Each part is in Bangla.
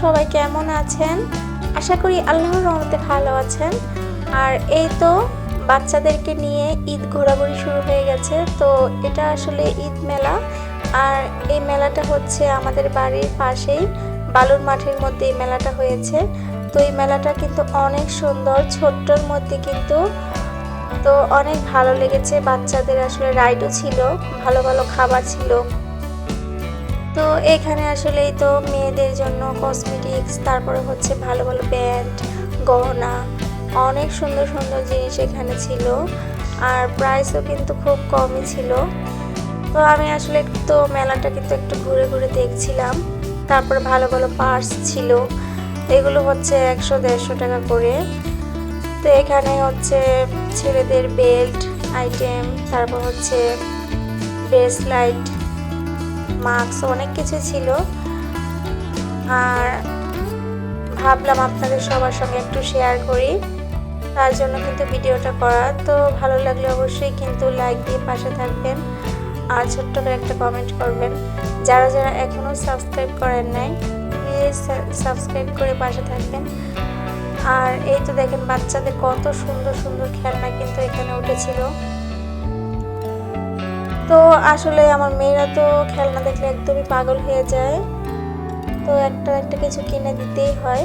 সবাই কেমন আছেন? আশা করি আল্লাহর রহমতে ভালো আছেন। আর এই তো বাচ্চাদেরকে নিয়ে ঈদ ঘোরাঘুরি শুরু হয়ে গেছে। তো এটা আসলে ঈদ মেলা। আর এই মেলাটা হচ্ছে আমাদের বাড়ির পাশেই, বালুর মাঠের মধ্যে এই মেলাটা হয়েছে। তো এই মেলাটা কিন্তু অনেক সুন্দর, ছোট্টর মধ্যে কিন্তু। তো অনেক ভালো লেগেছে, বাচ্চাদের আসলে রাইডও ছিল, ভালো ভালো খাবার ছিল। তো এখানে আসলেই তো মেয়েদের জন্য কসমেটিক্স তারপরে হচ্ছে ভালো ভালো ব্যান্ড গহনা, অনেক সুন্দর সুন্দর জিনিস এখানে ছিল। আর প্রাইসও কিন্তু খুব কমই ছিল। তো আমি আসলে তো মেলাটা কিন্তু একটু ঘুরে ঘুরে দেখছিলাম। তারপর ভালো ভালো পার্স ছিল। এগুলো হচ্ছে একশো দেড়শো টাকা করে। তো এখানে হচ্ছে ছেলেদের বেল্ট আইটেম তারপর হচ্ছে ব্রেসলাইট মাস্ক অনেক কিছু ছিল। আর ভাবলাম আপনাদের সবার সঙ্গে একটু শেয়ার করি। তার জন্য কিন্তু ভিডিওটা করা। তো ভালো লাগলে অবশ্যই কিন্তু লাইক দিয়ে পাশে থাকবেন। আর ছোট্ট করে একটা কমেন্ট করবেন। যারা যারা এখনও সাবস্ক্রাইব করেন নাই প্লিজ সাবস্ক্রাইব করে পাশে থাকবেন। আর এই তো দেখেন বাচ্চাদের কত সুন্দর সুন্দর খেলনা কিন্তু এখানে উঠেছিল। তো আসলে আমার মেয়েরা তো খেলনা দেখলে একদমই পাগল হয়ে যায়। তো একটা একটা কিছু কিনে দিতেই হয়।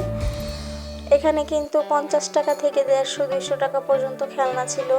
এখানে কিন্তু পঞ্চাশ টাকা থেকে দেড়শো দুশো টাকা পর্যন্ত খেলনা ছিল।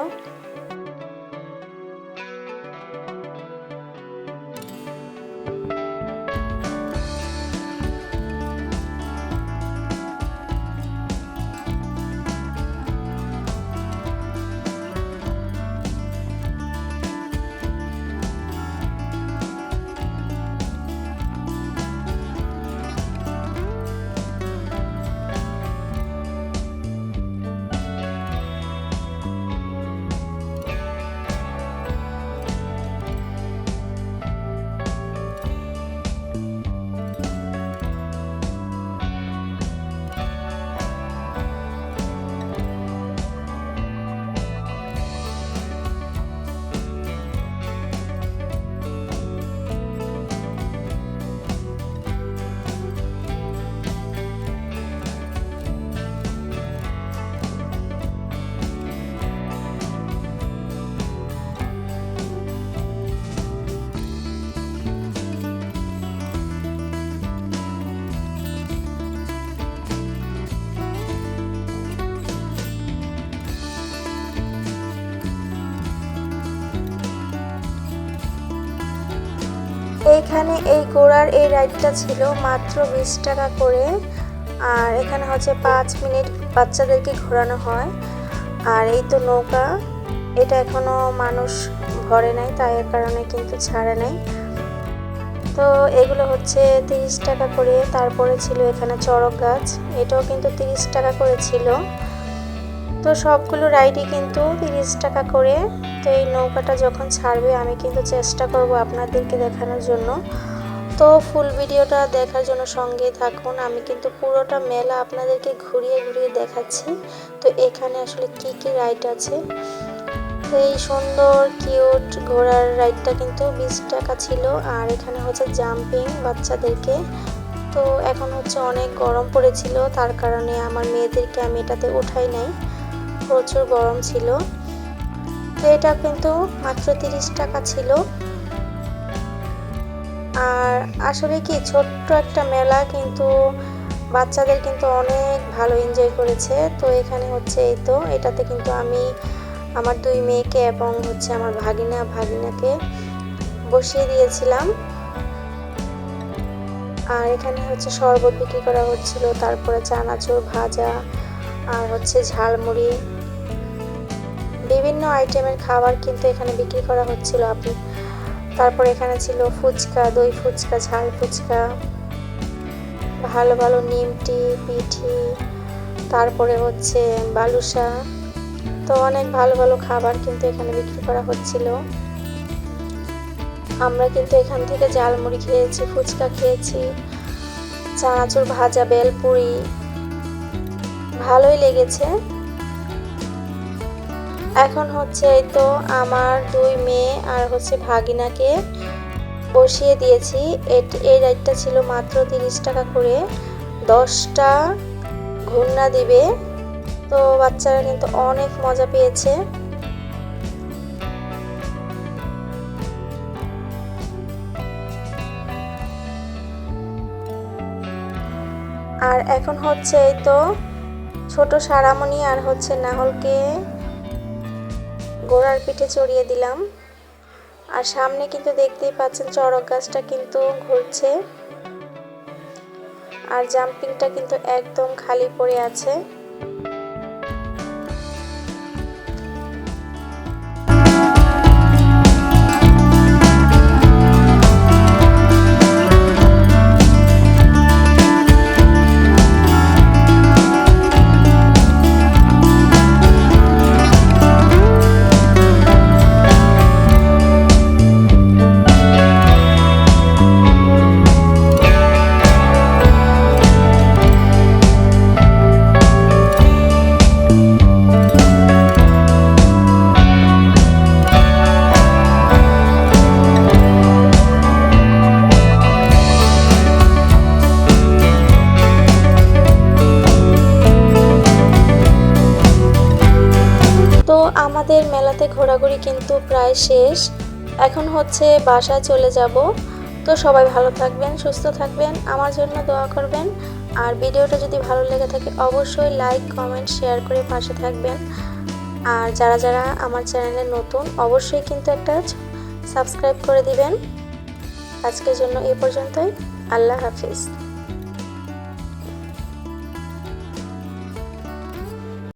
এইখানে এই ঘোড়ার এই রাইডটা ছিল মাত্র বিশ টাকা করে। আর এখানে হচ্ছে পাঁচ মিনিট বাচ্চাদেরকে ঘোরানো হয়। আর এই তো নৌকা। এটা এখনও মানুষ ভরে নাই, তাই এর কারণে কিন্তু ছাড়ে নাই। তো এগুলো হচ্ছে তিরিশ টাকা করে। তারপরে ছিল এখানে চড়ক গাছ। এটাও কিন্তু তিরিশ টাকা করে ছিল। তো সবগুলো রাইডই কিন্তু তিরিশ টাকা করে। তো এই নৌকাটা যখন ছাড়বে, আমি কিন্তু চেষ্টা করব আপনাদেরকে দেখানোর জন্য। তো ফুল ভিডিওটা দেখার জন্য সঙ্গে থাকুন। আমি কিন্তু পুরোটা মেলা আপনাদেরকে ঘুরিয়ে ঘুরিয়ে দেখাচ্ছি। তো এখানে আসলে কি কি রাইড আছে? এই সুন্দর, কিউট ঘোড়ার রাইডটা কিন্তু বিশ টাকা ছিল। আর এখানে হচ্ছে জাম্পিং বাচ্চাদেরকে। তো এখন হচ্ছে অনেক গরম পড়েছিল। তার কারণে আমার মেয়েদেরকে আমি এটাতে উঠাই নাই। প্রচুর গরম ছিল। তো এটা কিন্তু মাত্র তিরিশ টাকা ছিল। আর আসলে কি, ছোট্ট একটা মেলা কিন্তু বাচ্চাদের কিন্তু অনেক ভালো এনজয় করেছে। তো এখানে হচ্ছে এই তো, এটাতে কিন্তু আমি আমার দুই মেয়েকে এবং হচ্ছে আমার ভাগিনা ভাগিনাকে বসিয়ে দিয়েছিলাম। আর এখানে হচ্ছে শরবত বিক্রি করা হচ্ছিল, তারপরে চানাচুর, ভাজা, আর হচ্ছে ঝালমুড়ি। বিভিন্ন আইটেমের খাবার কিন্তু এখানে বিক্রি করা হচ্ছিল। আপনি তারপর এখানে ছিল ফুচকা, দই ফুচকা, ঝাল ফুচকা, ভালো ভালো নিমটি, পিঠি, তারপরে হচ্ছে বালুসা তো অনেক ভালো ভালো খাবার কিন্তু এখানে বিক্রি করা হচ্ছিল। আমরা কিন্তু এখান থেকে ঝালমুড়ি খেয়েছি, ফুচকা খেয়েছি, চানাচুর ভাজা, বেলপুরি। ভালোই লেগেছে। এখন হচ্ছে এই তো আমার দুই মেয়ে আর হচ্ছে ভাগিনাকে বসিয়ে দিয়েছি। এই রাইডটা ছিল মাত্র তিরিশ টাকা করে। দশটা ঘূর্ণা দিবে। তো বাচ্চারা কিন্তু অনেক মজা পেয়েছে। আর এখন হচ্ছে এই তো ছোট সারামণি আর হচ্ছে নাহলকে গোড়ার পিঠে চড়িয়ে দিলাম। আর সামনে কিন্তু দেখতেই পাচ্ছেন চড়ক গাছটা কিন্তু ঘুরছে। আর জাম্পিংটা কিন্তু একদম খালি পড়ে আছে। ঘোরাঘুরি কিন্তু প্রায় শেষ। এখন হচ্ছে বাসায় চলে যাব। তো সবাই ভালো থাকবেন, সুস্থ থাকবেন, আমার জন্য দোয়া করবেন। আর ভিডিওটা যদি ভালো লেগে থাকে, অবশ্যই লাইক কমেন্ট শেয়ার করে পাশে থাকবেন। আর যারা যারা আমার চ্যানেলে নতুন, অবশ্যই কিন্তু একটা সাবস্ক্রাইব করে দিবেন। আজকের জন্য এ পর্যন্তই। আল্লাহ হাফিজ।